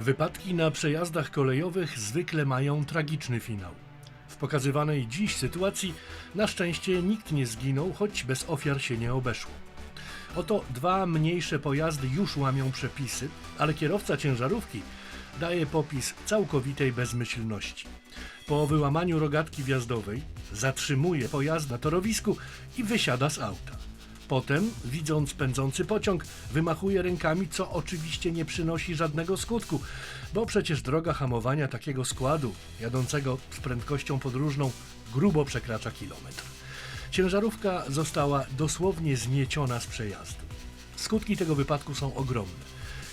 Wypadki na przejazdach kolejowych zwykle mają tragiczny finał. W pokazywanej dziś sytuacji na szczęście nikt nie zginął, choć bez ofiar się nie obeszło. Oto dwa mniejsze pojazdy już łamią przepisy, ale kierowca ciężarówki daje popis całkowitej bezmyślności. Po wyłamaniu rogatki wjazdowej zatrzymuje pojazd na torowisku i wysiada z auta. Potem, widząc pędzący pociąg, wymachuje rękami, co oczywiście nie przynosi żadnego skutku, bo przecież droga hamowania takiego składu, jadącego z prędkością podróżną, grubo przekracza kilometr. Ciężarówka została dosłownie zmieciona z przejazdu. Skutki tego wypadku są ogromne.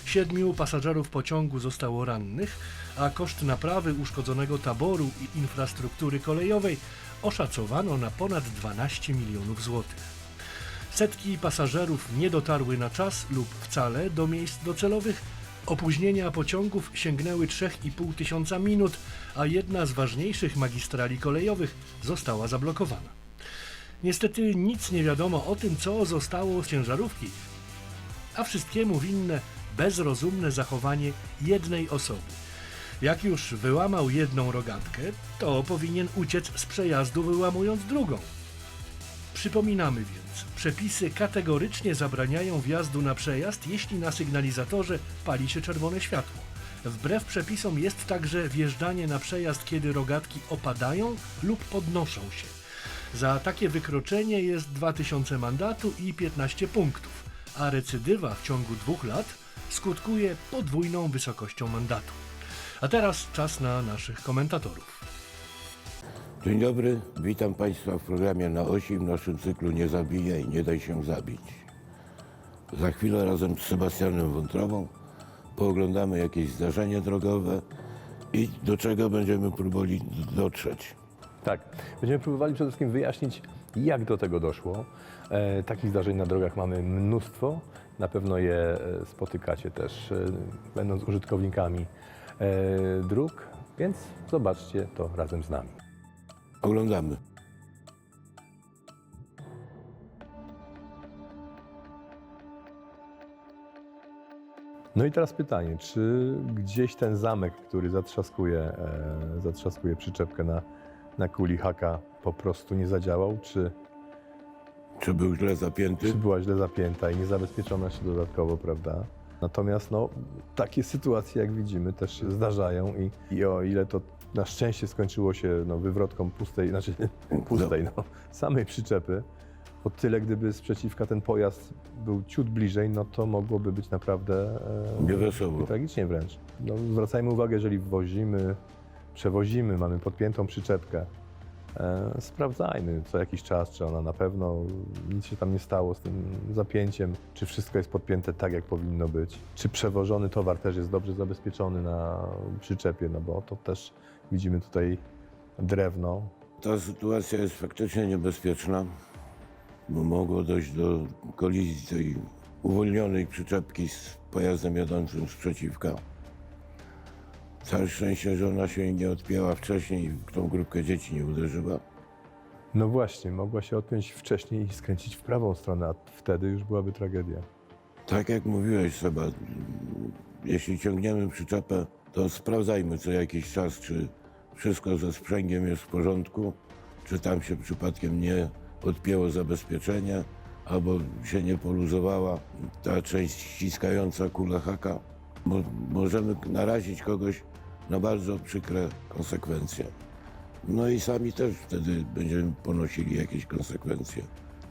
Siedmiu pasażerów pociągu zostało rannych, a koszt naprawy uszkodzonego taboru i infrastruktury kolejowej oszacowano na ponad 12 milionów złotych. Setki pasażerów nie dotarły na czas lub wcale do miejsc docelowych. Opóźnienia pociągów sięgnęły 3,5 tysiąca minut, a jedna z ważniejszych magistrali kolejowych została zablokowana. Niestety nic nie wiadomo o tym, co zostało z ciężarówki, a wszystkiemu winne bezrozumne zachowanie jednej osoby. Jak już wyłamał jedną rogatkę, to powinien uciec z przejazdu wyłamując drugą. Przypominamy więc, przepisy kategorycznie zabraniają wjazdu na przejazd, jeśli na sygnalizatorze pali się czerwone światło. Wbrew przepisom jest także wjeżdżanie na przejazd, kiedy rogatki opadają lub podnoszą się. Za takie wykroczenie jest 2000 mandatu i 15 punktów, a recydywa w ciągu dwóch lat skutkuje podwójną wysokością mandatu. A teraz czas na naszych komentatorów. Dzień dobry, witam Państwa w programie na osi w naszym cyklu Nie zabijaj, nie daj się zabić. Za chwilę razem z Sebastianem Wątrobą pooglądamy jakieś zdarzenie drogowe i do czego będziemy próbowali dotrzeć. Tak. Będziemy próbowali przede wszystkim wyjaśnić, jak do tego doszło. E, takich zdarzeń na drogach mamy mnóstwo. Na pewno je e, spotykacie też, e, będąc użytkownikami e, dróg, więc zobaczcie to razem z nami. Oglądamy. No i teraz pytanie, czy gdzieś ten zamek, który zatrzaskuje, e, zatrzaskuje przyczepkę na, na kuli haka, po prostu nie zadziałał, czy, Czy był źle zapięty? czy była źle zapięta i nie zabezpieczona się dodatkowo, prawda? Natomiast no, takie sytuacje, jak widzimy, też się zdarzają i, i o ile to na szczęście skończyło się no, wywrotką pustej, znaczy pustej, no, samej przyczepy, o tyle gdyby sprzeciwka ten pojazd był ciut bliżej, no to mogłoby być naprawdę e, tragicznie wręcz. No, zwracajmy uwagę, jeżeli wozimy, przewozimy, mamy podpiętą przyczepkę, sprawdzajmy co jakiś czas, czy ona na pewno nic się tam nie stało z tym zapięciem, czy wszystko jest podpięte tak, jak powinno być, czy przewożony towar też jest dobrze zabezpieczony na przyczepie, no bo to też widzimy tutaj drewno. Ta sytuacja jest faktycznie niebezpieczna, bo mogło dojść do kolizji tej uwolnionej przyczepki z pojazdem jadącym z przeciwka. Całe szczęście, że ona się nie odpięła wcześniej i w tą grupkę dzieci nie uderzyła. No właśnie, mogła się odpiąć wcześniej i skręcić w prawą stronę, a wtedy już byłaby tragedia. Tak jak mówiłeś, Seba, jeśli ciągniemy przyczepę, to sprawdzajmy co jakiś czas, czy wszystko ze sprzęgiem jest w porządku, czy tam się przypadkiem nie odpięło zabezpieczenie, albo się nie poluzowała ta część ściskająca kulę haka. Mo możemy narazić kogoś na bardzo przykre konsekwencje. No i sami też wtedy będziemy ponosili jakieś konsekwencje.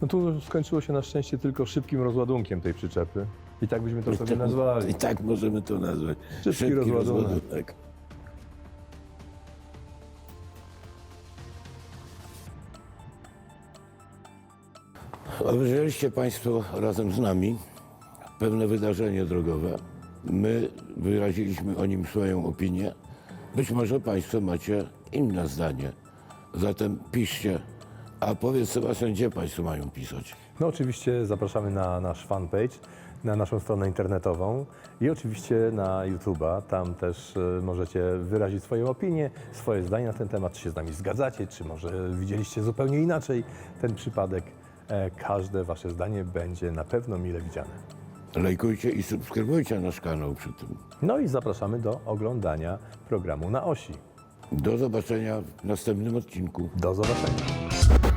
No tu skończyło się na szczęście tylko szybkim rozładunkiem tej przyczepy. I tak byśmy to sobie nazwali. I tak możemy to nazwać. Szybki rozładunek. Obejrzeliście Państwo razem z nami pewne wydarzenie drogowe. My wyraziliśmy o nim swoją opinię. Być może Państwo macie inne zdanie. Zatem piszcie. A powiedz Sebastian, gdzie Państwo mają pisać? No oczywiście zapraszamy na nasz fanpage, na naszą stronę internetową i oczywiście na YouTube'a. Tam też e, możecie wyrazić swoją opinię, swoje zdanie na ten temat, czy się z nami zgadzacie, czy może widzieliście zupełnie inaczej ten przypadek. E, Każde Wasze zdanie będzie na pewno mile widziane. Lajkujcie i subskrybujcie nasz kanał przy tym. No i zapraszamy do oglądania programu na osi. Do zobaczenia w następnym odcinku. Do zobaczenia.